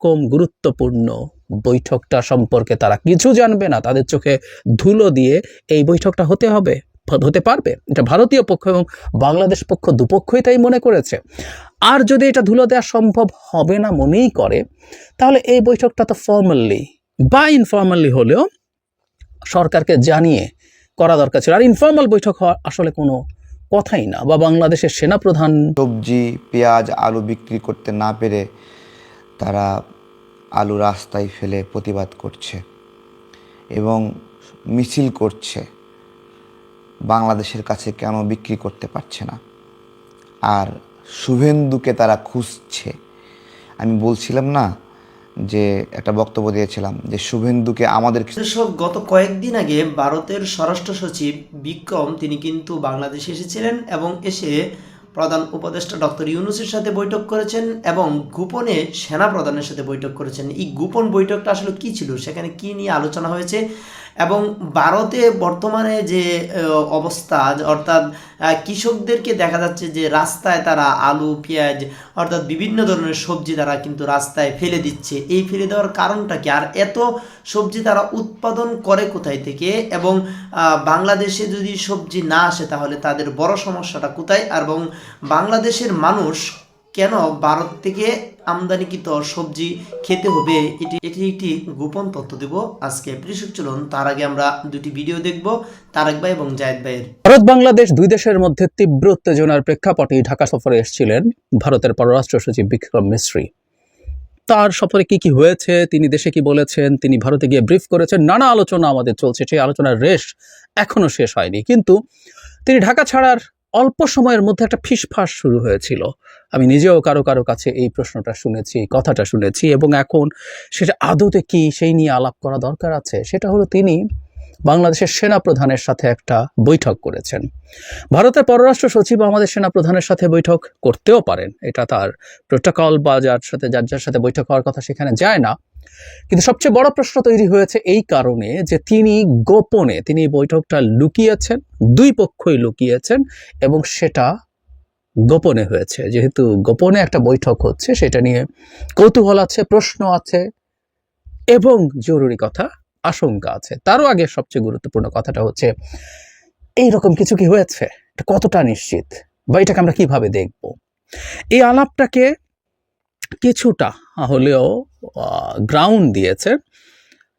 রকম গুরুত্বপূর্ণ বৈঠকটা সম্পর্কে তারা কিছু জানবে না। তাদের চোখে ধুলো দিয়ে এই বৈঠকটা হতে হবে, হতে পারবে। এটা ভারতীয় পক্ষ এবং বাংলাদেশ পক্ষ দুপক্ষই তাই মনে করেছে। আর যদি এটা ধুলো দেওয়া সম্ভব হবে না মনেই করে, তাহলে এই বৈঠকটা তো ফর্মালি বা ইনফর্মালি হলেও সরকারকে জানিয়ে করা দরকার ছিল। আর ইনফর্মাল বৈঠক হওয়া আসলে কোনো কথাই না। বা বাংলাদেশের সেনাপ্রধান সবজি, পেঁয়াজ, আলু বিক্রি করতে না পেরে তারা আলু রাস্তায় ফেলে প্রতিবাদ করছে এবং মিছিল করছে। বাংলাদেশের কাছে কেন বিক্রি করতে পারছে না? আর শুভেন্দুকে তারা খুঁজছে। আমি বলছিলাম না যে, একটা বক্তব্য দিয়েছিলাম যে, শুভেন্দুকে আমাদের দর্শক গত কয়েকদিন আগে ভারতের স্বরাষ্ট্র সচিব বিক্রম, তিনি কিন্তু বাংলাদেশে এসেছিলেন এবং এসে প্রধান উপদেষ্টা ডক্টর ইউনুসের সাথে বৈঠক করেছেন এবং গোপনে সেনা প্রধানের সাথে বৈঠক করেছেন। এই গোপন বৈঠকটা আসলে কি ছিল? সেখানে কি নিয়ে আলোচনা হয়েছে? এবং ভারতে বর্তমানে যে অবস্থা, অর্থাৎ কৃষকদেরকে দেখা যাচ্ছে যে রাস্তায় তারা আলু, পেঁয়াজ, অর্থাৎ বিভিন্ন ধরনের সবজি তারা কিন্তু রাস্তায় ফেলে দিচ্ছে। এই ফেলে দেওয়ার কারণটা কি? আর এত সবজি তারা উৎপাদন করে কোথায় থেকে? এবং বাংলাদেশে যদি সবজি না আসে তাহলে তাদের বড় সমস্যাটা কোথায়? এবং বাংলাদেশের মানুষ কেন ভারত থেকে আমদানিকৃত সবজি খেতে হবে? এটি এটি একটি গোপন তথ্য দেব আজকে। কৃষক চলুন, তার আগে আমরা দুটি ভিডিও দেখব, তারেক ভাই এবং জায়েদ ভাইয়ের। ভারত বাংলাদেশ দুই দেশের মধ্যে তীব্র উত্তেজনার প্রেক্ষাপটে ঢাকা সফরে এসেছিলেন ভারতের পররাষ্ট্র সচিব বিক্রম মিশ্রী তার সফরে কি কি হয়েছে, তিনি দেশে কি বলেছেন, তিনি ভারতে গিয়ে ব্রিফ করেছেন, নানা আলোচনা আমাদের চলছে, সেই আলোচনার রেশ এখনও শেষ হয়নি। কিন্তু তিনি ঢাকা ছাড়ার অল্প সময়ের মধ্যে একটা ফিসফাস শুরু হয়েছিল। আমি নিজেও কারও কারও কাছে এই প্রশ্নটা শুনেছি, এই কথাটা শুনেছি এবং এখন সেটা আদতে কি সেই নিয়ে আলাপ করা দরকার আছে সেটা হলো তিনি বাংলাদেশের সেনা প্রধানের সাথে একটা বৈঠক করেছেন। ভারতের পররাষ্ট্র সচিব আমাদের সেনা প্রধানের সাথে বৈঠক করতেও পারেন। এটা তার প্রোটোকল বা যার সাথে, যার যার সাথে বৈঠক হওয়ার কথা সেখানে যায় না। কিন্তু সবচেয়ে বড় প্রশ্ন তৈরি হয়েছে এই কারণে যে তিনি গোপনে, তিনি এই বৈঠকটা লুকিয়েছেন, দুই পক্ষই লুকিয়েছেন, এবং সেটা গোপনে হয়েছে। যেহেতু গোপনে একটা বৈঠক হচ্ছে, সেটা নিয়ে কৌতূহল আছে, প্রশ্ন আছে, এবং জরুরি কথা, আশঙ্কা আছে। তারও আগে সবচেয়ে গুরুত্বপূর্ণ কথাটা হচ্ছে এই রকম কিছু কি হয়েছে? এটা কতটা নিশ্চিত? বা এটাকে আমরা কীভাবে দেখব? এই আলাপটাকে কিছুটা হলেও গ্রাউন্ড দিয়েছে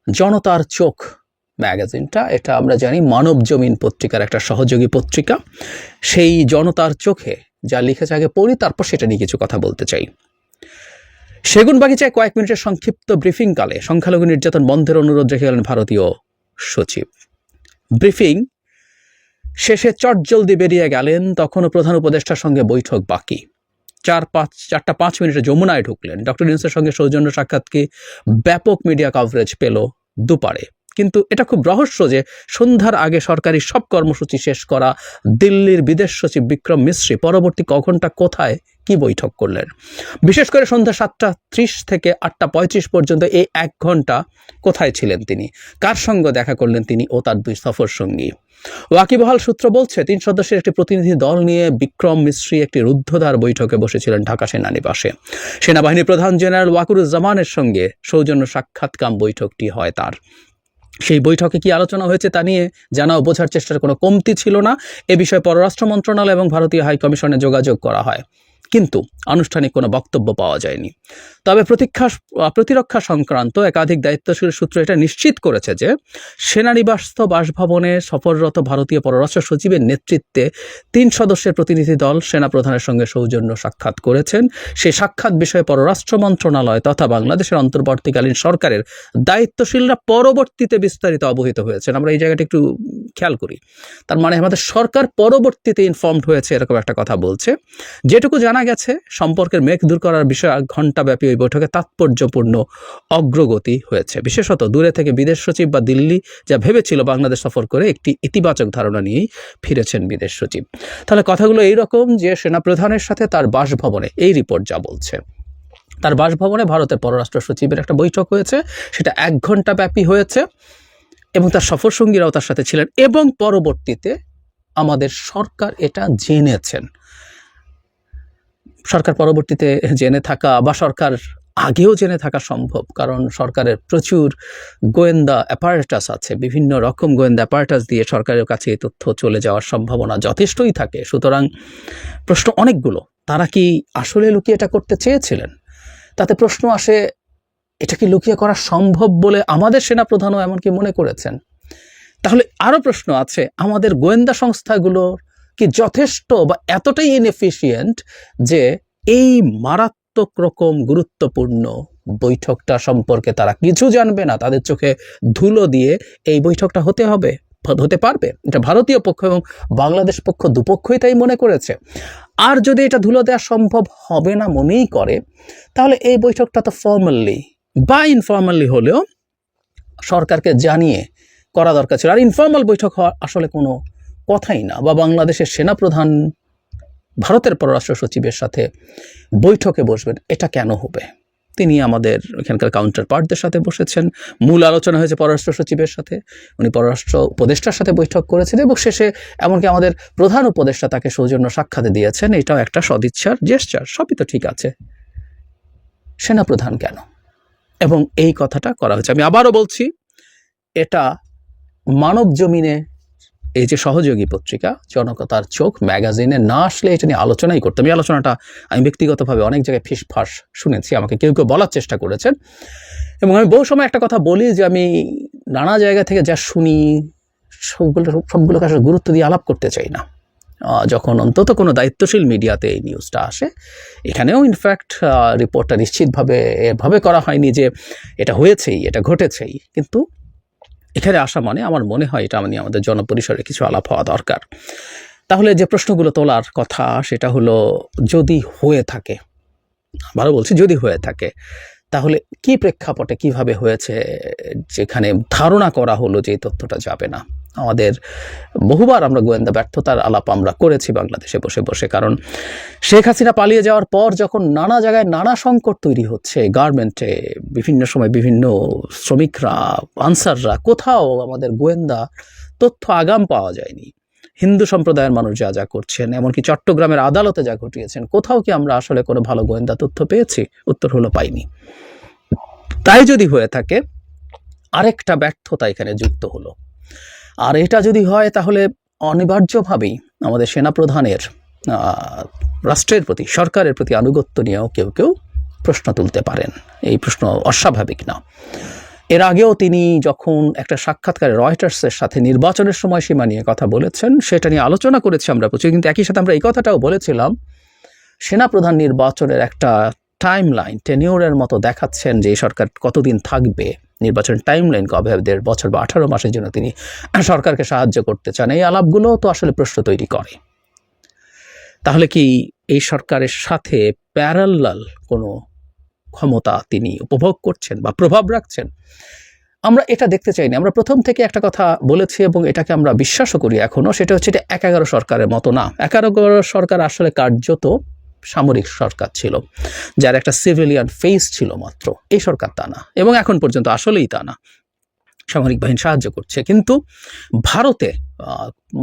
জনতার চোখ ম্যাগাজিনটা। এটা আমরা জানি মানব জমিন পত্রিকার একটা সহযোগী পত্রিকা। সেই জনতার চোখে যা লিখেছে আগে পড়ি, তারপর সেটা নিয়ে কিছু কথা বলতে চাই। সেগুন বাগিচায় কয়েক মিনিটের সংক্ষিপ্ত ব্রিফিংকালে সংখ্যালঘু নির্যাতন বন্ধের অনুরোধ রেখে গেলেন ভারতীয় সচিব। ব্রিফিং শেষে চটজলদি বেরিয়ে গেলেন, তখনও প্রধান উপদেষ্টার সঙ্গে বৈঠক বাকি। চার পাঁচ, চারটা পাঁচ মিনিটে যমুনায় ঢুকলেন। ডক্টর ইউনুসের সঙ্গে সৌজন্য সাক্ষাৎকে ব্যাপক মিডিয়া কভারেজ পেল দুপারে কিন্তু এটা খুব রহস্য যে সন্ধ্যার আগে সরকারি সব কর্মসূচি শেষ করা দিল্লির বিদেশ সচিব বিক্রম মিশ্রী পরবর্তী কখনটা কোথায়? কি বৈঠক করলেন? বিশেষ করে সন্ধ্যা সাতটা ত্রিশ থেকে আটটা পঁয়ত্রিশ পর্যন্ত এই এক ঘণ্টা কোথায় ছিলেন তিনি? কার সঙ্গে দেখা করলেন তিনি ও তার দুই সফর সঙ্গী? ওয়াকিবহাল সূত্র বলছে, তিন সদস্যের একটি প্রতিনিধি দল নিয়ে বিক্রম মিশ্রী একটি রুদ্ধদ্বার বৈঠকে বসেছিলেন ঢাকা সেনানিবাসে। সেনাবাহিনী প্রধান জেনারেল ওয়াকুরুজ্জামানের সঙ্গে সৌজন্য সাক্ষাৎকাম বৈঠকটি হয় তার। সেই বৈঠকে কি আলোচনা হয়েছে তা নিয়ে জানা ও বোঝার চেষ্টার কোনো কমতি ছিল না। এ বিষয়ে পররাষ্ট্র মন্ত্রণালয় এবং ভারতীয় হাইকমিশনে যোগাযোগ করা হয়। কিন্তু আনুষ্ঠানিক কোনো বক্তব্য পাওয়া যায়নি। তবে প্রতীক্ষা, প্রতিরক্ষা সংক্রান্ত একাধিক দায়িত্বশীল সূত্র এটা নিশ্চিত করেছে যে সেনানিবাসস্থ বাসভবনে সফররত ভারতীয় পররাষ্ট্র সচিবের নেতৃত্বে তিন সদস্যের প্রতিনিধি দল সেনাপ্রধানের সঙ্গে সৌজন্য সাক্ষাৎ করেছেন। সেই সাক্ষাৎ বিষয়ে পররাষ্ট্র মন্ত্রণালয় তথা বাংলাদেশের অন্তর্বর্তীকালীন সরকারের দায়িত্বশীলরা পরবর্তীতে বিস্তারিত অবহিত হয়েছেন। আমরা এই জায়গাটা একটু খেয়াল করি। তার মানে আমাদের সরকার পরবর্তীতে ইনফর্মড হয়েছে, এরকম একটা কথা বলছে। যেটুকু জানা গেছে, সম্পর্কের মেঘ দূর করার বিষয়ে ঘণ্টাব্যাপী ওই বৈঠকে তাৎপর্যপূর্ণ অগ্রগতি হয়েছে। বিশেষত দূরে থেকে বিদেশ সচিব বা দিল্লি যা ভেবেছিল বাংলাদেশ সফর করে একটি ইতিবাচক ধারণা নিয়েই ফিরেছেন বিদেশ সচিব। তাহলে কথাগুলো এইরকম যে সেনাপ্রধানের সাথে তার বাসভবনে, এই রিপোর্ট যা বলছে। তার বাসভবনে ভারতের পররাষ্ট্র সচিবের একটা বৈঠক হয়েছে, সেটা এক ঘণ্টা ব্যাপী হয়েছে এবং তার সফর সঙ্গীরাও তার সাথে ছিলেন এবং পরবর্তীতে আমাদের সরকার এটা জেনেছেন। সরকার পরবর্তীতে জেনে থাকা বা সরকার আগেও জেনে থাকা সম্ভব, কারণ সরকারের প্রচুর গোয়েন্দা অ্যাপারেটাস আছে। বিভিন্ন রকম গোয়েন্দা অ্যাপারেটাস দিয়ে সরকারের কাছে এই তথ্য চলে যাওয়ার সম্ভাবনা যথেষ্টই থাকে। সুতরাং প্রশ্ন অনেকগুলো। তারা কি আসলে লুকিয়ে এটা করতে চেয়েছিলেন? তাতে প্রশ্ন আসে, এটা কি লুকিয়ে করা সম্ভব বলে আমাদের সেনা সেনাপ্রধানও এমনকি মনে করেছেন? তাহলে আরও প্রশ্ন আছে, আমাদের গোয়েন্দা সংস্থাগুলো কি যথেষ্ট বা এতটাই ইনএফিসিয়েন্ট যে এই মারাত্মক রকম গুরুত্বপূর্ণ বৈঠকটা সম্পর্কে তারা কিছু জানবে না। তাদের চোখে ধুলো দিয়ে এই বৈঠকটা হতে হবে, হতে পারবে। এটা ভারতীয় পক্ষ এবং বাংলাদেশ পক্ষ দুপক্ষই তাই মনে করেছে। আর যদি এটা ধুলো দেওয়া সম্ভব হবে না মনেই করে, তাহলে এই বৈঠকটা তো ফর্মালি বা ইনফর্মালি হলেও সরকারকে জানিয়ে করা দরকার ছিল। আর ইনফর্মাল বৈঠক হওয়া আসলে কোনো কথাই না। বা বাংলাদেশের সেনাপ্রধান, ভারতের পররাষ্ট্র সচিবের সাথে বৈঠকে বসবেন, এটা কেন হবে? তিনি আমাদের এখানকার কাউন্টার পার্টদের সাথে বসেছেন। মূল আলোচনা হয়েছে পররাষ্ট্র সচিবের সাথে। উনি পররাষ্ট্র উপদেষ্টার সাথে বৈঠক করেছেন এবং শেষে এমনকি আমাদের প্রধান উপদেষ্টা তাকে সৌজন্য সাক্ষাতে দিয়েছেন। এটাও একটা সদিচ্ছার জেস্টার সবই তো ঠিক আছে। সেনাপ্রধান কেন? এবং এই কথাটা করা হয়েছে। আমি আবারও বলছি, এটা মানব জমিনে এই যে সহযোগী পত্রিকা জনকতার চোখ, ম্যাগাজিনে না আসলে এটা নিয়ে আলোচনাই করতাম এই আলোচনাটা আমি ব্যক্তিগতভাবে অনেক জায়গায় ফিসফাস শুনেছি, আমাকে কেউ কেউ বলার চেষ্টা করেছেন। এবং আমি বহু সময় একটা কথা বলি যে আমি নানা জায়গা থেকে যা শুনি, সবগুলো, সবগুলোকে আসলে গুরুত্ব দিয়ে আলাপ করতে চাই না। যখন অন্তত কোনো দায়িত্বশীল মিডিয়াতে এই নিউজটা আসে, এখানেও ইনফ্যাক্ট রিপোর্টটা নিশ্চিতভাবে এভাবে করা হয়নি যে এটা হয়েছেই, এটা ঘটেছেই। কিন্তু এখানে আসা মানে আমার মনে হয় এটা মানে আমাদের জনপরিসরে কিছু আলাপ হওয়া দরকার। তাহলে যে প্রশ্নগুলো তোলার কথা সেটা হলো, যদি হয়ে থাকে ভালো বলছি যদি হয়ে থাকে, তাহলে কি প্রেক্ষাপটে কীভাবে হয়েছে, যেখানে ধারণা করা হলো যে তথ্যটা যাবে না? আমাদের বহুবার আমরা গোয়েন্দা ব্যর্থতার আলাপ আমরা করেছি বাংলাদেশে বসে বসে, কারণ শেখ হাসিনা পালিয়ে যাওয়ার পর যখন নানা জায়গায় নানা সংকট তৈরি হচ্ছে, গার্মেন্টে বিভিন্ন সময় বিভিন্ন শ্রমিকরা, আনসাররা, কোথাও আমাদের গোয়েন্দা তথ্য আগাম পাওয়া যায়নি। হিন্দু সম্প্রদায়ের মানুষ যা যা করছেন, এমনকি চট্টগ্রামের আদালতে যা ঘটিয়েছেন, কোথাও কি আমরা আসলে কোনো ভালো গোয়েন্দা তথ্য পেয়েছি? উত্তর হলো পাইনি। তাই যদি হয়ে থাকে, আরেকটা ব্যর্থতা এখানে যুক্ত হলো। আর এটা যদি হয় তাহলে অনিবার্যভাবেই আমাদের সেনাপ্রধানের রাষ্ট্রের প্রতি, সরকারের প্রতি আনুগত্য নিয়েও কেউ কেউ প্রশ্ন তুলতে পারেন। এই প্রশ্ন অস্বাভাবিক না। এর আগেও তিনি যখন একটা সাক্ষাৎকারে রয়টার্সের সাথে নির্বাচনের সময়সীমা নিয়ে কথা বলেছেন, সেটা নিয়ে আলোচনা করেছি আমরা প্রচুর, কিন্তু একই সাথে আমরা এই কথাটাও বলেছিলাম, সেনাপ্রধান নির্বাচনের একটা টাইম লাইন টেনিওরের মতো দেখাচ্ছেন যে সরকার কতদিন থাকবে। নির্বাচন টাইম লাইন কবে হবে দেড় বছর বা আঠারো মাসের জন্য তিনি সরকারকে সাহায্য করতে চান। এই আলাপগুলো তো আসলে প্রশ্ন তৈরি করে। তাহলে কি এই সরকারের সাথে প্যারালাল কোনো ক্ষমতা তিনি উপভোগ করছেন বা প্রভাব রাখছেন? আমরা এটা দেখতে চাইনি। আমরা প্রথম থেকে একটা কথা বলেছি এবং এটাকে আমরা বিশ্বাসও করি এখনও সেটা হচ্ছে এটা এক এগারো সরকারের মতো না। এক এগারো সরকার আসলে কার্যত সামরিক সরকার ছিল, যার একটা সিভিলিয়ান ফেস ছিল মাত্র। এই সরকার তা না, এবং এখন পর্যন্ত আসলেই তা না। সামরিক বাহিনী সাহায্য করছে, কিন্তু ভারতে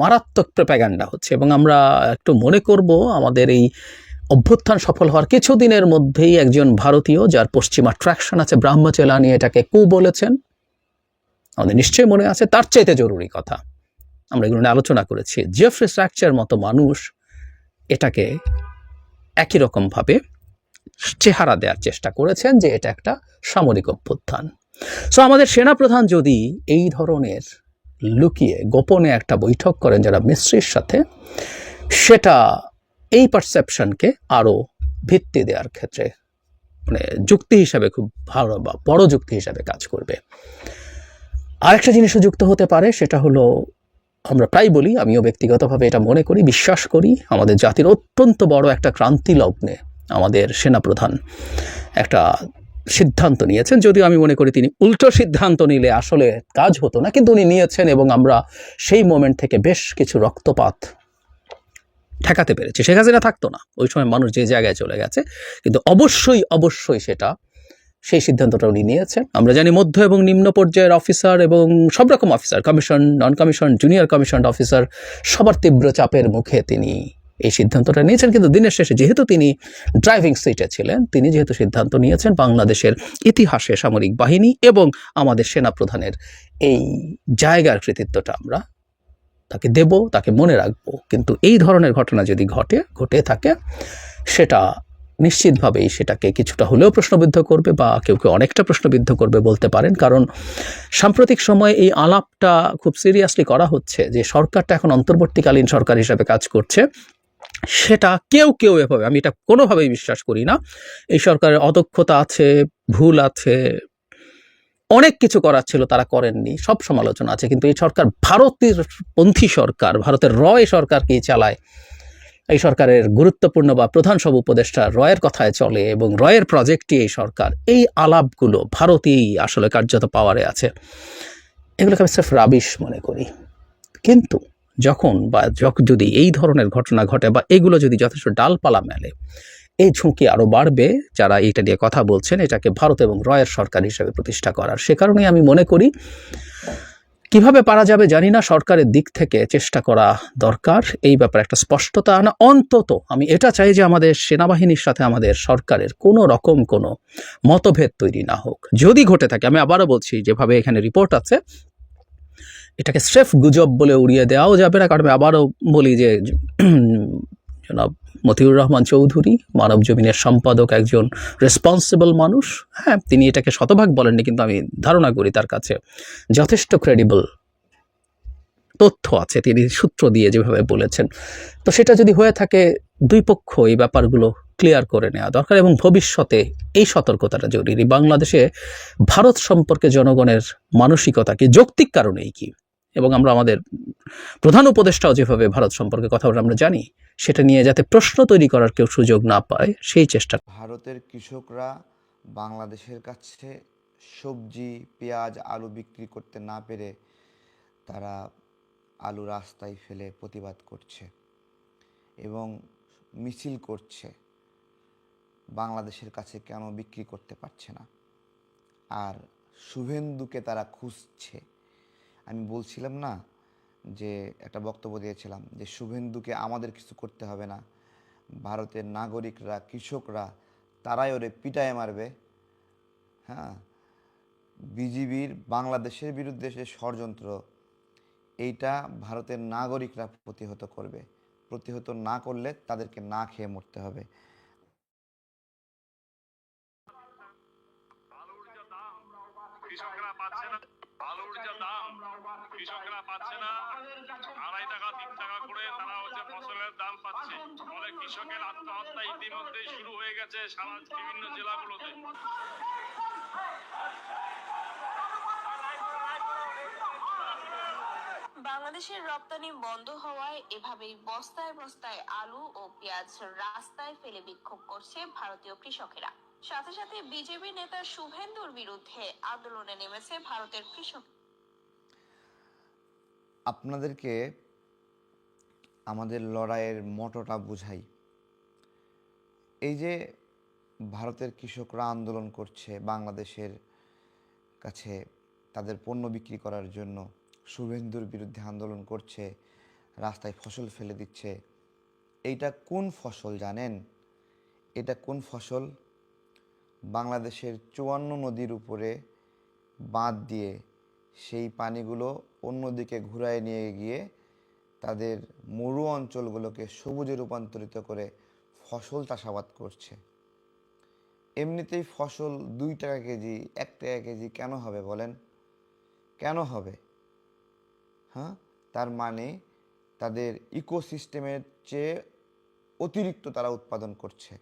মারাত্মক প্রেপাগান্ডা হচ্ছে, এবং আমরা একটু মনে করব আমাদের এই অভ্যুত্থান সফল হওয়ার কিছুদিনের মধ্যেই একজন ভারতীয়, যার পশ্চিমা ট্র্যাকশন আছে ব্রাহ্মচেলানি এটাকে কু বলেছেন। আমাদের নিশ্চয়ই মনে আছে, তার চাইতে জরুরি কথা। আমরা এগুলো নিয়ে আলোচনা করেছি। জেফ্রি স্ট্রাকচার মতো মানুষ এটাকে একই রকমভাবে চেহারা দেওয়ার চেষ্টা করেছেন যে এটা একটা সামরিক অভ্যুত্থান। সো আমাদের সেনাপ্রধান যদি এই ধরনের লুকিয়ে গোপনে একটা বৈঠক করেন যারা মিস্ত্রির সাথে, সেটা এই পারসেপশনকে আরও ভিত্তি দেওয়ার ক্ষেত্রে মানে যুক্তি হিসাবে খুব ভালো বা বড় যুক্তি হিসাবে কাজ করবে। আরেকটা জিনিসও যুক্ত হতে পারে, সেটা হলো আমরা প্রায় বলি, আমিও ব্যক্তিগতভাবে এটা মনে করি, বিশ্বাস করি, আমাদের জাতির অত্যন্ত বড় একটা ক্রান্তি লগ্নে আমাদের সেনাপ্রধান একটা সিদ্ধান্ত নিয়েছেন। যদিও আমি মনে করি তিনি উল্টো সিদ্ধান্ত নিলে আসলে কাজ হতো না, কিন্তু উনি নিয়েছেন এবং আমরা সেই মোমেন্ট থেকে বেশ কিছু রক্তপাত ঠেকাতে পেরেছি। হাসিনা থাকতো না, ওই সময় মানুষ যে জায়গায় চলে গেছে, কিন্তু অবশ্যই অবশ্যই সেটা সেই সিদ্ধান্তটা উনি নিয়েছেন। আমরা জানি মধ্য এবং নিম্ন পর্যায়ের অফিসার এবং সব রকম officer, commission non commission junior commission officer সবার তীব্র চাপের মুখে তিনি এই সিদ্ধান্তটা নিয়েছেন। কিন্তু দিনের শেষে যেহেতু তিনি ড্রাইভিং সিটে ছিলেন, তিনি যেহেতু সিদ্ধান্ত নিয়েছেন বাংলাদেশের ইতিহাসে সামরিক বাহিনী এবং আমাদের সেনাপ্রধানের, এই জায়গার কৃতিত্বটা আমরা তাকে দেব, তাকে মনে রাখব। কিন্তু এই ধরনের ঘটনা যদি ঘটে ঘটে থাকে, সেটা নিশ্চিতভাবেই সেটাকে কিছুটা হলেও প্রশ্নবিদ্ধ করবে বা কেউ কেউ অনেকটা প্রশ্নবিদ্ধ করবে বলতে পারেন। কারণ সাম্প্রতিক সময়ে এই আলাপটা খুব সিরিয়াসলি করা হচ্ছে যে সরকারটা এখন অন্তর্বর্তীকালীন সরকার হিসাবে কাজ করছে। সেটা কেউ কেউ এভাবে, আমি এটা কোনোভাবেই বিশ্বাস করি না। এই সরকারের অদক্ষতা আছে, ভুল আছে, অনেক কিছু করার ছিল তারা করেননি, সব সমালোচনা আছে। কিন্তু এই সরকার ভারতের পন্থী সরকার, ভারতের রয় সরকারকেই চালায়। এই সরকারের গুরুত্বপূর্ণ বা প্রধান সব উপদেষ্টা রয়ের কথায় চলে এবং রয়ের প্রজেক্টই এই সরকার। এই আলাপগুলো ভারতেই আসলে কার্যত পাওয়ারে আছে। এগুলোকে আমি সির্ফ রাবিশ মনে করি। কিন্তু যখন বা যদি এই ধরনের ঘটনা ঘটে বা এগুলো যদি যথেষ্ট ডালপালা মেলে, এই ঝুঁকি আরও বাড়বে, যারা এটা নিয়ে কথা বলছেন, এটাকে ভারত এবং রয়ের সরকার হিসেবে প্রতিষ্ঠা করার। সে কারণেই আমি মনে করি কীভাবে পারা যাবে জানি না, সরকারের দিক থেকে চেষ্টা করা দরকার, এই ব্যাপারে একটা স্পষ্টতা আনা অন্তত। আমি এটা চাই যে আমাদের সেনাবাহিনীর সাথে আমাদের সরকারের কোনো রকম কোনো মতভেদ তৈরি না হোক। যদি ঘটে থাকে, আমি আবারও বলছি, যেভাবে এখানে রিপোর্ট আছে, এটাকে স্রেফ গুজব বলে উড়িয়ে দেওয়াও যাবে না, কারণ আমি আবারও বলি যে জনাব মতিউর রহমান চৌধুরী, মানব জমিনের সম্পাদক একজন রেসপন্সিবল মানুষ। হ্যাঁ তিনি এটাকে শতভাগ বলেননি, কিন্তু আমি ধারণা করি তার কাছে যথেষ্ট ক্রেডিবল তথ্য আছে, তিনি সূত্র দিয়ে যেভাবে বলেছেন। তো সেটা যদি হয়ে থাকে, দুই পক্ষ এই ব্যাপারগুলো ক্লিয়ার করে নেওয়া দরকার এবং ভবিষ্যতে এই সতর্কতাটা জরুরি। বাংলাদেশে ভারত সম্পর্কে জনগণের মানসিকতা কি, যৌক্তিক কারণেই কি? এবং আমরা আমাদের প্রধান উপদেষ্টাও যেভাবে ভারত সম্পর্কে কথা আমরা জানি, সেটা নিয়ে যাতে প্রশ্ন তৈরি করার কেউ সুযোগ না পায়, সেই চেষ্টা ভারতের কৃষকরা বাংলাদেশের কাছে সবজি, পেঁয়াজ, আলু বিক্রি করতে না পেরে তারা আলু রাস্তায় ফেলে প্রতিবাদ করছে এবং মিছিল করছে। বাংলাদেশের কাছে কেন বিক্রি করতে পারছে না? আর শুভেন্দুকে তারা খুঁজছে। আমি বলছিলাম না যে একটা বক্তব্য দিয়েছিলাম যে শুভেন্দুকে আমাদের কিছু করতে হবে না। ভারতের নাগরিকরা, কৃষকরা, তারাই ওরে পিটায় মারবে। হ্যাঁ? বিজিবির বাংলাদেশের বিরুদ্ধে যে ষড়যন্ত্র, এইটা ভারতের নাগরিকরা প্রতিহত করবে। প্রতিহত না করলে তাদেরকে না খেয়ে মরতে হবে। কৃষকরা পাচ্ছে না। আড়াই টাকা, তিন টাকা করে তারা হচ্ছে ফসলের দাম পাচ্ছে। ফলে কৃষকের আত্মহত্যা ইতিমধ্যেই শুরু হয়ে গেছে সারা বিভিন্ন জেলাগুলোতে। বাংলাদেশের রপ্তানি বন্ধ হওয়ায় এভাবেই বস্তায় বস্তায় আলু ও পেঁয়াজ রাস্তায় ফেলে বিক্ষোভ করছে ভারতীয় কৃষকেরা। সাথে সাথে বিজেপি নেতা শুভেন্দুর বিরুদ্ধে আন্দোলনে নেমেছে ভারতের কৃষক আপনাদেরকে আমাদের লড়াইয়ের মটোটা বুঝাই। এই যে ভারতের কৃষকরা আন্দোলন করছে, বাংলাদেশের কাছে তাদের পণ্য বিক্রি করার জন্য শুভেন্দুর বিরুদ্ধে আন্দোলন করছে, রাস্তায় ফসল ফেলে দিচ্ছে, এইটা কোন ফসল জানেন? এটা কোন ফসল? বাংলাদেশের চুয়ান্ন নদীর উপরে বাঁধ দিয়ে সেই পানিগুলো অন্যদিকে ঘুরায় নিয়ে গিয়ে তাদের মরু অঞ্চলগুলোকে সবুজে রূপান্তরিত করে ফসল চাষাবাদ করছে। এমনিতেই ফসল দুই টাকা কেজি, এক টাকা কেজি কেন হবে বলেন? কেন হবে? হ্যাঁ? তার মানে তাদের ইকোসিস্টেমের চেয়ে অতিরিক্ত তারা উৎপাদন করছে।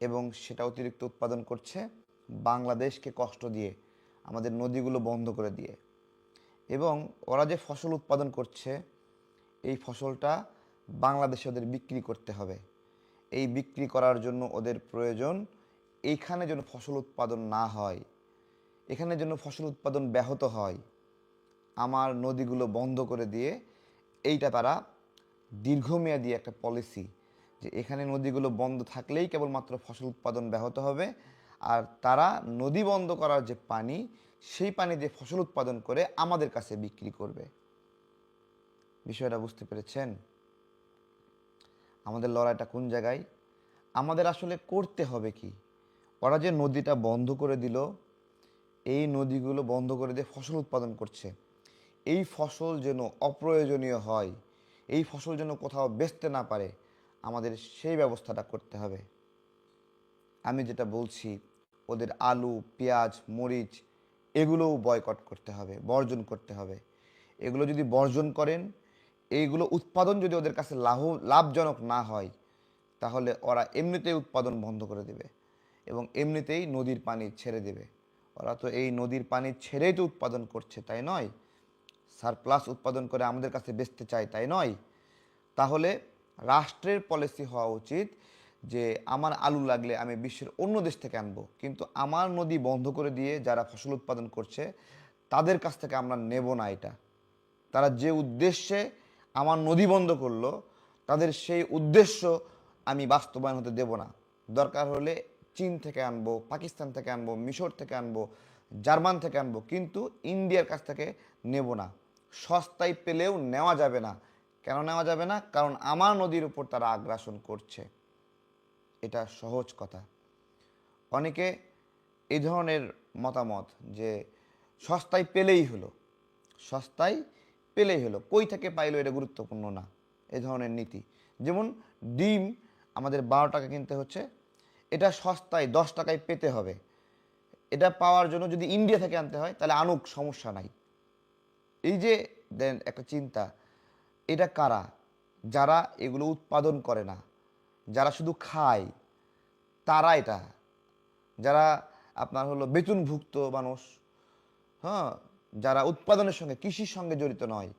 এবং সেটা অতিরিক্ত উৎপাদন করছে বাংলাদেশকে কষ্ট দিয়ে। আমাদের নদীগুলো বন্ধ করে দিয়ে। এবং ওরা যে ফসল উৎপাদন করছে, এই ফসলটা বাংলাদেশে ওদের বিক্রি করতে হবে। এই বিক্রি করার জন্য ওদের প্রয়োজন এইখানে যেন ফসল উৎপাদন না হয়, এখানে যেন ফসল উৎপাদন ব্যাহত হয়। আমার নদীগুলো বন্ধ করে দিয়ে এইটা তারা দীর্ঘমেয়াদী একটা পলিসি যে এখানে নদীগুলো বন্ধ থাকলেই কেবলমাত্র ফসল উৎপাদন ব্যাহত হবে আর তারা নদী বন্ধ করার যে পানি, সেই পানি দিয়ে ফসল উৎপাদন করে আমাদের কাছে বিক্রি করবে। বিষয়টা বুঝতে পেরেছেন? আমাদের লড়াইটা কোন জায়গায়? আমাদের আসলে করতে হবে কি? ওরা যে নদীটা বন্ধ করে দিল, এই নদীগুলো বন্ধ করে দিয়ে ফসল উৎপাদন করছে। এই ফসল যেন অপ্রয়োজনীয় হয়, এই ফসল যেন কোথাও বেচতে না পারে, আমাদের সেই ব্যবস্থাটা করতে হবে। আমি যেটা বলছি, ওদের আলু, পেঁয়াজ, মরিচ, এগুলোও বয়কট করতে হবে, বর্জন করতে হবে। এগুলো যদি বর্জন করেন, এইগুলো উৎপাদন যদি ওদের কাছে লাভ লাভজনক না হয়, তাহলে ওরা এমনিতেই উৎপাদন বন্ধ করে দেবে এবং এমনিতেই নদীর পানি ছেড়ে দেবে। ওরা তো এই নদীর পানি ছেড়েই তো উৎপাদন করছে, তাই নয়? সারপ্লাস উৎপাদন করে আমাদের কাছে বেচতে চায়, তাই নয়? তাহলে রাষ্ট্রের পলিসি হওয়া উচিত যে আমার আলু লাগলে আমি বিশ্বের অন্য দেশ থেকে আনব। কিন্তু আমার নদী বন্ধ করে দিয়ে যারা ফসল উৎপাদন করছে, তাদের কাছ থেকে আমরা নেব না এটা। তারা যে উদ্দেশ্যে আমার নদী বন্ধ করল, তাদের সেই উদ্দেশ্য আমি বাস্তবায়ন হতে দেব না। দরকার হলে চীন থেকে আনব, পাকিস্তান থেকে আনব, মিশর থেকে আনব, জার্মান থেকে আনব, কিন্তু ইন্ডিয়ার কাছ থেকে নেব না। সস্তায় পেলেও নেওয়া যাবে না। কেন নেওয়া যাবে না? কারণ আমার নদীর উপর তারা আগ্রাসন করছে। এটা সহজ কথা। অনেকে এই ধরনের মতামত যে সস্তায় পেলেই হলো, সস্তায় পেলেই হলো, কই থেকে পাইলো এটা গুরুত্বপূর্ণ না, এ ধরনের নীতি। যেমন ডিম আমাদের বারো টাকা কিনতে হচ্ছে, এটা সস্তায় দশ টাকায় পেতে হবে, এটা পাওয়ার জন্য যদি ইন্ডিয়া থেকে আনতে হয়, তাহলে আনুক, সমস্যা নাই। এই যে দেন একটা চিন্তা, এটা কারা? যারা এগুলো উৎপাদন করে না যারা শুধু খায়, তারা এটা। যারা আপনার হলো বেতনভুক্ত মানুষ হ্যাঁ যারা উৎপাদনের সঙ্গে, কৃষির সঙ্গে জড়িত নয়,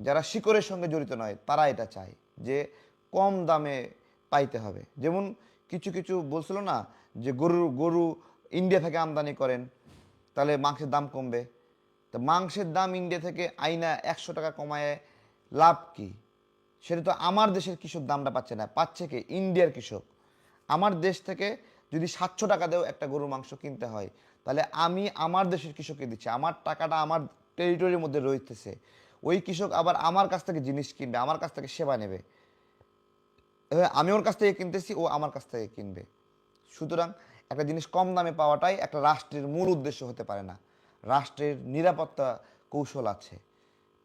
যারা শিকড়ের সঙ্গে জড়িত নয়, তারা এটা চায় যে কম দামে পাইতে হবে। যেমন কিছু কিছু বলছিল না যে গরু গরু ইন্ডিয়া থেকে আমদানি করেন, তাহলে মাংসের দাম কমবে। তা মাংসের দাম ইন্ডিয়া থেকে আইনা একশো টাকা কমায় লাভ কি? সেটা তো আমার দেশের কৃষক দামটা পাচ্ছে না, পাচ্ছে কে? ইন্ডিয়ার কৃষক। আমার দেশ থেকে যদি সাতশো টাকা দেও একটা গরুর মাংস কিনতে হয়, তাহলে আমি আমার দেশের কৃষককে দিচ্ছি। আমার টাকাটা আমার টেরিটরির মধ্যে রইতেছে। ওই কৃষক আবার আমার কাছ থেকে জিনিস কিনবে, আমার কাছ থেকে সেবা নেবে। আমি ওর কাছ থেকে কিনতেছি, ও আমার কাছ থেকে কিনবে। সুতরাং একটা জিনিস কম দামে পাওয়াটাই একটা রাষ্ট্রের মূল উদ্দেশ্য হতে পারে না। রাষ্ট্রের নিরাপত্তা কৌশল আছে।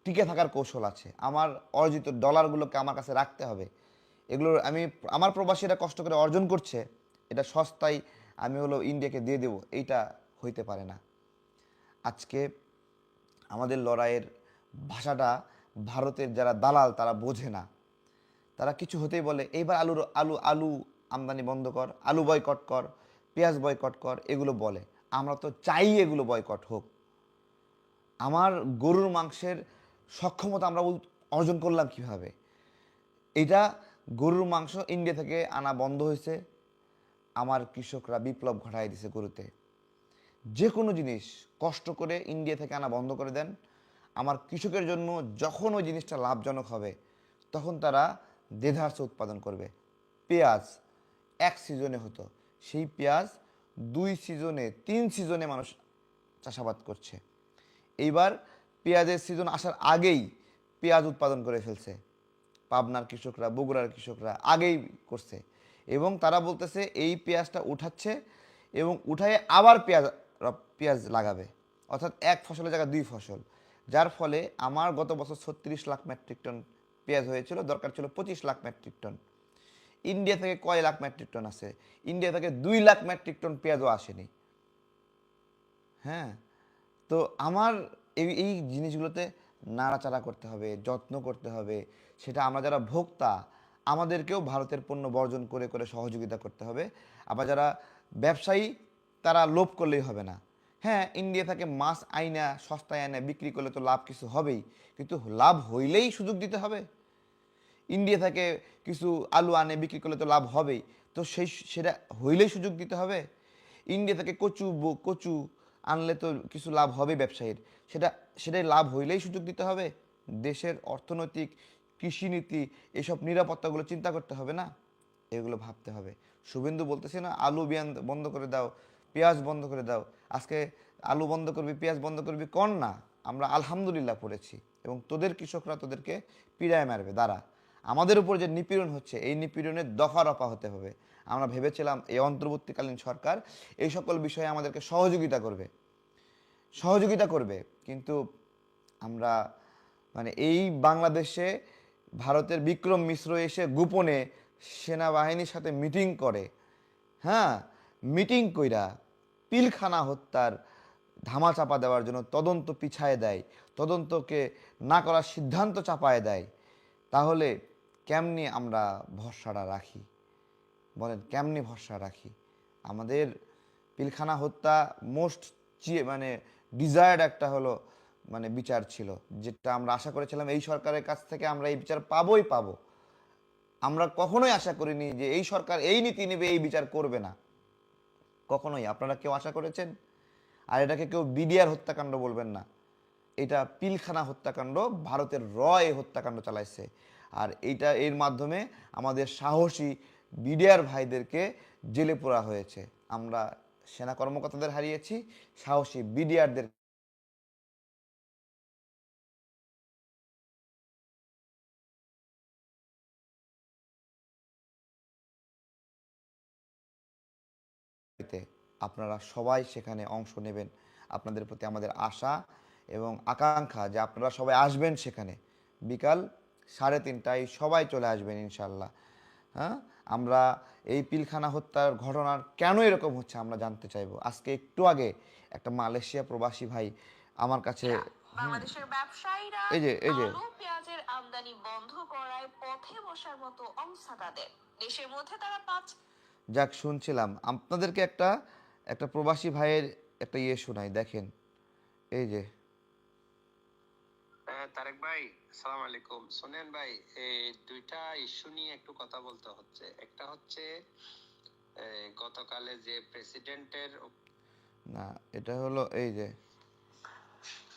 টিকে থাকার কৌশল আছে। আমার অর্জিত ডলারগুলোকে আমার কাছে রাখতে হবে। এগুলো আমি, আমার প্রবাসীরা কষ্ট করে অর্জন করছে, এটা সস্তায় আমি হলো ইন্ডিয়াকে দিয়ে দেবো, এইটা হইতে পারে না। আজকে আমাদের লড়াইয়ের ভাষাটা ভারতের যারা দালাল, তারা বোঝে না। তারা কিছু হতেই বলে, এইবার আলুর, আলু আলু আমদানি বন্ধ কর, আলু বয়কট কর, পেঁয়াজ বয়কট কর, এগুলো বলে। আমরা তো চাই এগুলো বয়কট হোক। আমার গরুর মাংসের সক্ষমতা আমরা অর্জন করলাম কীভাবে? এটা গরুর মাংস ইন্ডিয়া থেকে আনা বন্ধ হয়েছে। আমার কৃষকরা বিপ্লব ঘটাই দিছে গরুতে। যে কোনো জিনিস কষ্ট করে ইন্ডিয়া থেকে আনা বন্ধ করে দেন। আমার কৃষকের জন্য যখন ওই জিনিসটা লাভজনক হবে, তখন তারা দেধারসে উৎপাদন করবে। পেঁয়াজ এক সিজনে হতো। সেই পেঁয়াজ দুই সিজনে, তিন সিজনে মানুষ চাষাবাদ করছে। এইবার পেঁয়াজের সিজন আসার আগেই পেঁয়াজ উৎপাদন করে ফেলছে। পাবনার কৃষকরা, বগুড়ার কৃষকরা আগেই করছে। এবং তারা বলতেছে, এই পেঁয়াজটা উঠাচ্ছে এবং উঠায় আবার পেঁয়াজ পেঁয়াজ লাগাবে। অর্থাৎ এক ফসলের জায়গায় দুই ফসল। যার ফলে আমার গত বছর ছত্রিশ লাখ মেট্রিক টন পেঁয়াজ হয়েছিল, দরকার ছিল পঁচিশ লাখ মেট্রিক টন। ইন্ডিয়া থেকে কয় লাখ মেট্রিক টন আছে? ইন্ডিয়া থেকে দুই লাখ মেট্রিক টন পেঁয়াজও আসেনি। হ্যাঁ তো আমার এই এই জিনিসগুলোতে নাড়াচাড়া করতে হবে, যত্ন করতে হবে। সেটা আমরা যারা ভোক্তা, আমাদেরকেও ভারতের পণ্য বর্জন করে করে সহযোগিতা করতে হবে। আবার যারা ব্যবসায়ী, তারা লোভ করলেই হবে না। হ্যাঁ ইন্ডিয়া থেকে মাছ আইনা সস্তায় আইনা বিক্রি করলে তো লাভ কিছু হবেই, কিন্তু লাভ হইলেই সুযোগ দিতে হবে। ইন্ডিয়া থেকে কিছু আলু আনে, বিক্রি করলে তো লাভ হবেই। তো সেই, সেটা হইলেই সুযোগ দিতে হবে। ইন্ডিয়া থেকে কচু কচু আনলে তো কিছু লাভ হবে ব্যবসায়ীর। সেটা, সেটাই লাভ হইলেই সুযোগ দিতে হবে। দেশের অর্থনৈতিক কৃষিনীতি এসব নিরাপত্তাগুলো চিন্তা করতে হবে না? এগুলো ভাবতে হবে। শুভেন্দু বলতেছে না, আলু বিয়ান বন্ধ করে দাও, পেঁয়াজ বন্ধ করে দাও। আজকে আলু বন্ধ করবি, পেঁয়াজ বন্ধ করবি কর না। আমরা আলহামদুলিল্লাহ পড়েছি এবং তোদের কৃষকরা তোদেরকে পিড়ায় মারবে। দাঁড়া, আমাদের উপর যে নিপীড়ন হচ্ছে, এই নিপীড়নের দফা রফা হতে হবে। আমরা ভেবেছিলাম এই অন্তর্বর্তীকালীন সরকার এই সকল বিষয়ে আমাদেরকে সহযোগিতা করবে। সহযোগিতা করবে। কিন্তু আমরা মানে এই বাংলাদেশে ভারতের বিক্রম মিশ্র এসে গোপনে সেনাবাহিনীর সাথে মিটিং করে। হ্যাঁ মিটিং কইরা পিলখানা হত্যার ধামা চাপা দেওয়ার জন্য তদন্ত পিছায় দেয়, তদন্তকে না করার সিদ্ধান্ত চাপায় দেয়। তাহলে কেমনি আমরা ভরসাটা রাখি? বলেন, কেমনি ভরসা রাখি? আমাদের পিলখানা হত্যা মোস্ট মানে ডিজায়ার্ড একটা হলো মানে বিচার ছিল, যেটা আমরা আশা করেছিলাম এই সরকারের কাছ থেকে আমরা এই বিচার পাবোই পাবো। আমরা কখনোই আশা করিনি যে এই সরকার এই নীতি নেবে, এই বিচার করবে না। কখনোই। আপনারা কেউ আশা করেছেন? আর এটাকে কেউ বিডিআর হত্যাকাণ্ড বলবেন না। এটা পিলখানা হত্যাকাণ্ড, ভারতের র এই হত্যাকাণ্ড চালাইছে। আর এইটা, এর মাধ্যমে আমাদের সাহসী বিডিআর ভাইদেরকে জেলে পোড়া হয়েছে। আমরা সেনা কর্মকর্তাদের হারিয়েছি, সাহসী বিডিআরদের আপনারা সবাই সেখানে অংশ নেবেন। আপনাদের প্রতি আমাদের আশা এবং আকাঙ্ক্ষা যে আপনারা সবাই আসবেন সেখানে। বিকাল সাড়ে তিনটায় সবাই চলে আসবেন ইনশাল্লাহ। হ্যাঁ? আমরা এই পিলখানা হত্যার ঘটনার কেন এরকম হচ্ছে আমরা জানতে চাইব? আজকে একটু আগে একটা মালয়েশিয়া প্রবাসী ভাই আমার কাছে বাংলাদেশের ব্যবসায়ীরা এই যে- এই যে। পেঁয়াজের আমদানি বন্ধ করায় পথে বসার মতো অবস্থা তাদের। দেশের মধ্যে তারা পাঁচ যাক শুনছিলাম। আপনাদেরকে একটা একটা প্রবাসী ভাইয়ের একটা ইয়ে শোনাই দেখেন। এই যে হ্যাঁ, তারেক ভাই সালাম আলাইকুম। শোনেন ভাই এই দুইটা ইস্যু নিয়ে একটু কথা বলতে হচ্ছে। একটা হচ্ছে গতকালে যে প্রেসিডেন্টের না এটা হলো এই যে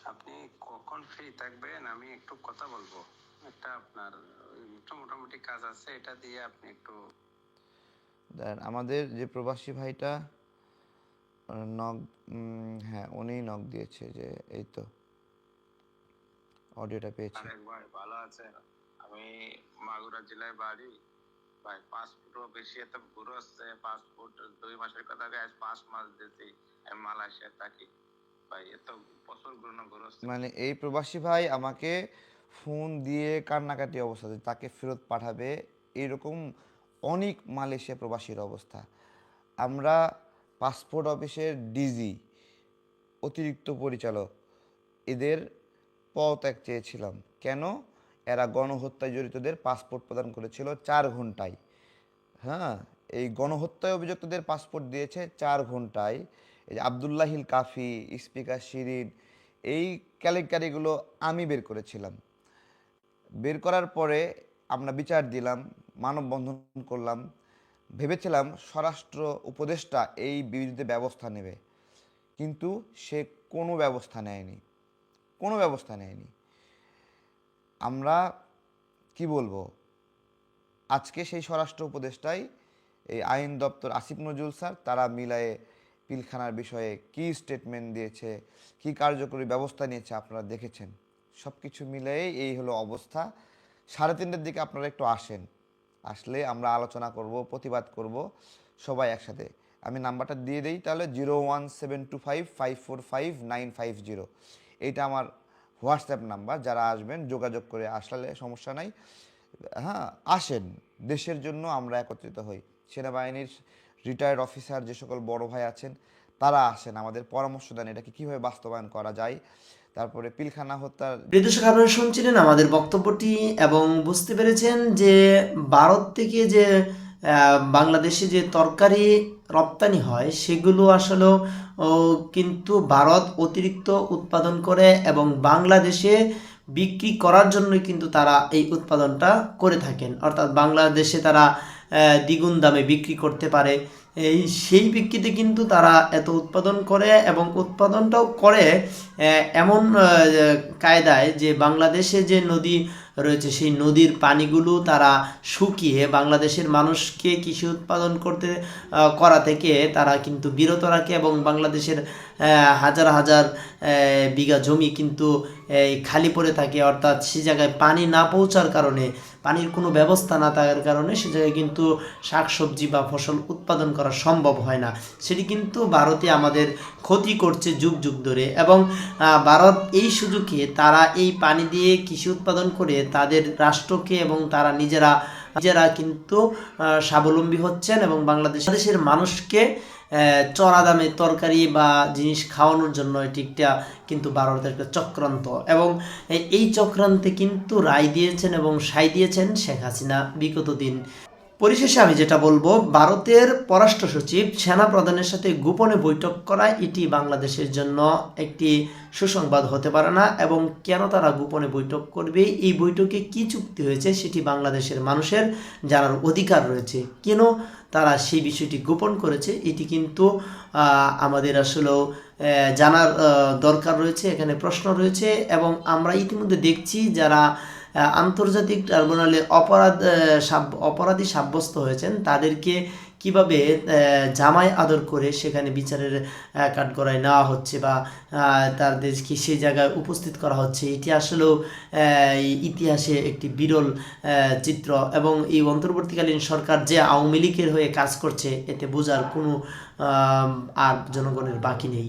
আপনি কখন ফ্রি থাকবেন? আমি একটু কথা বলব। একটা আপনার একটু মোটামুটি কাজ আছে এটা দিয়ে আপনি একটু দেন আমাদের যে প্রবাসী ভাইটা নক হ্যাঁ উনি নক দিয়েছে যে এই তো। অডিওটা পেয়েছি। ভাই ভালো আছেন? আমি মাগুরা জেলায় বাড়ি। ভাই পাসপোর্টও বেশি এত ঘুরে আসছে পাসপোর্ট দুই মাসের কথা আজ পাঁচ মাস দিয়েছি আমি মালয়েশিয়ায় থাকি। ভাই এত প্রচুর ঘুরনো ঘুরে মানে এই প্রবাসী ভাই আমাকে ফোন দিয়ে কান্নাকাটি অবস্থা যে তাকে ফেরত পাঠাবে এরকম অনেক মালয়েশিয়া প্রবাসীর অবস্থা। আমরা পাসপোর্ট অফিসের ডিজি অতিরিক্ত পরিচালক এদের পদত্যাগ চেয়েছিলাম। কেন? এরা গণহত্যায় জড়িতদের পাসপোর্ট প্রদান করেছিল চার ঘন্টায় হ্যাঁ এই গণহত্যায় অভিযুক্তদের পাসপোর্ট দিয়েছে চার ঘন্টায় এই যে আবদুল্লাহিল কাফি, স্পিকার শিরিন, এই কেলেঙ্কারিগুলো আমি বের করেছিলাম। বের করার পরে আমরা বিচার দিলাম, মানববন্ধন করলাম। ভেবেছিলাম স্বরাষ্ট্র উপদেষ্টা এই বিরুদ্ধে ব্যবস্থা নেবে। কিন্তু সে কোনো ব্যবস্থা নেয়নি। কোনো ব্যবস্থা নেয়নি। আমরা কি বলব? আজকে সেই স্বরাষ্ট্র উপদেষ্টাই এই আইন দপ্তর আসিফ নজরুল স্যার, তারা মিলায়ে পিলখানার বিষয়ে কি স্টেটমেন্ট দিয়েছে, কি কার্যকরী ব্যবস্থা নিয়েছে আপনারা দেখেছেন? সব কিছু মিলিয়েই এই হলো অবস্থা। সাড়ে তিনটের দিকে আপনারা একটু আসেন। আসলে আমরা আলোচনা করব, প্রতিবাদ করব, সবাই একসাথে। আমি নাম্বারটা দিয়ে দিই, তাহলে zero one seven two five five four five, nine five zero. এইটা আমার হোয়াটসঅ্যাপ নাম্বার, যারা আসবেন, যোগাযোগ করে আসলে সমস্যা নাই। হ্যাঁ আসেন। দেশের জন্য আমরা একত্রিত হই। সেনাবাহিনীর রিটায়ার্ড অফিসার যে সকল বড় ভাই আছেন, তারা আসেন আমাদের পরামর্শ দেন এটাকে কীভাবে বাস্তবায়ন করা যায়? তারপরে পিলখানা হত্যার দর্শক আপনারা শুনছিলেন আমাদের বক্তব্যটি এবং বুঝতে পেরেছেন যে ভারত থেকে যে বাংলাদেশে যে তরকারি রপ্তানি হয়, সেগুলো আসলে কিন্তু ভারত অতিরিক্ত উৎপাদন করে এবং বাংলাদেশে বিক্রি করার জন্যই কিন্তু তারা এই উৎপাদনটা করে থাকেন। অর্থাৎ বাংলাদেশে তারা দ্বিগুণ দামে বিক্রি করতে পারে। এই, সেই বিক্রিতে কিন্তু তারা এত উৎপাদন করে এবং উৎপাদনটাও করে এমন কায়দায় যে বাংলাদেশে যে নদী রয়েছে সেই নদীর পানিগুলো তারা শুকিয়ে বাংলাদেশের মানুষকে কৃষি উৎপাদন করতে করা থেকে তারা কিন্তু বিরত রাখে এবং বাংলাদেশের হাজার হাজার বিঘা জমি কিন্তু খালি পড়ে থাকে। অর্থাৎ সে জায়গায় পানি না পৌঁছার কারণে পানির কোনো ব্যবস্থা না থাকার কারণে সে জায়গায় কিন্তু শাকসবজি বা ফসল উৎপাদন করা সম্ভব হয় না। সেটি কিন্তু ভারতে আমাদের ক্ষতি করছে যুগ যুগ ধরে এবং ভারত এই সুযোগে তারা এই পানি দিয়ে কৃষি উৎপাদন করে তাদের রাষ্ট্রকে এবং তারা নিজেরা নিজেরা কিন্তু স্বাবলম্বী হচ্ছেন এবং বাংলাদেশ দেশের মানুষকে চড়া দামে তরকারি বা জিনিস খাওয়ানোর জন্য এটি একটা কিন্তু ভারতের একটা চক্রান্ত। এবং এই- এই চক্রান্তে কিন্তু রায় দিয়েছেন এবং সাই দিয়েছেন শেখ হাসিনা বিগত দিন। পরিশেষে আমি যেটা বলব, ভারতের পররাষ্ট্র সচিব, সেনা প্রধানের সাথে গোপনে বৈঠক করা এটি বাংলাদেশের জন্য একটি সুসংবাদ হতে পারে না এবং কেন তারা গোপনে বৈঠক করবে, এই বৈঠকে কি চুক্তি হয়েছে সেটি বাংলাদেশের মানুষের জানার অধিকার রয়েছে। কেন তারা সেই বিষয়টি গোপন করেছে এটি কিন্তু আমাদের আসলেও জানার দরকার রয়েছে, এখানে প্রশ্ন রয়েছে এবং আমরা ইতিমধ্যে দেখছি যারা আন্তর্জাতিক ট্রাইব্যুনালে অপরাধ অপরাধী সাব্যস্ত হয়েছেন। তাদেরকে কীভাবে জামাই আদর করে সেখানে বিচারের কাঠগড়ায় নেওয়া হচ্ছে বা আহ, তাদেরকে সেই জায়গায় উপস্থিত করা হচ্ছে এটি আসলেও ইতিহাসে একটি বিরল চিত্র এবং এই অন্তর্বর্তীকালীন সরকার যে আওয়ামী লীগের হয়ে কাজ করছে এতে বোঝার কোনো আর জনগণের বাকি নেই।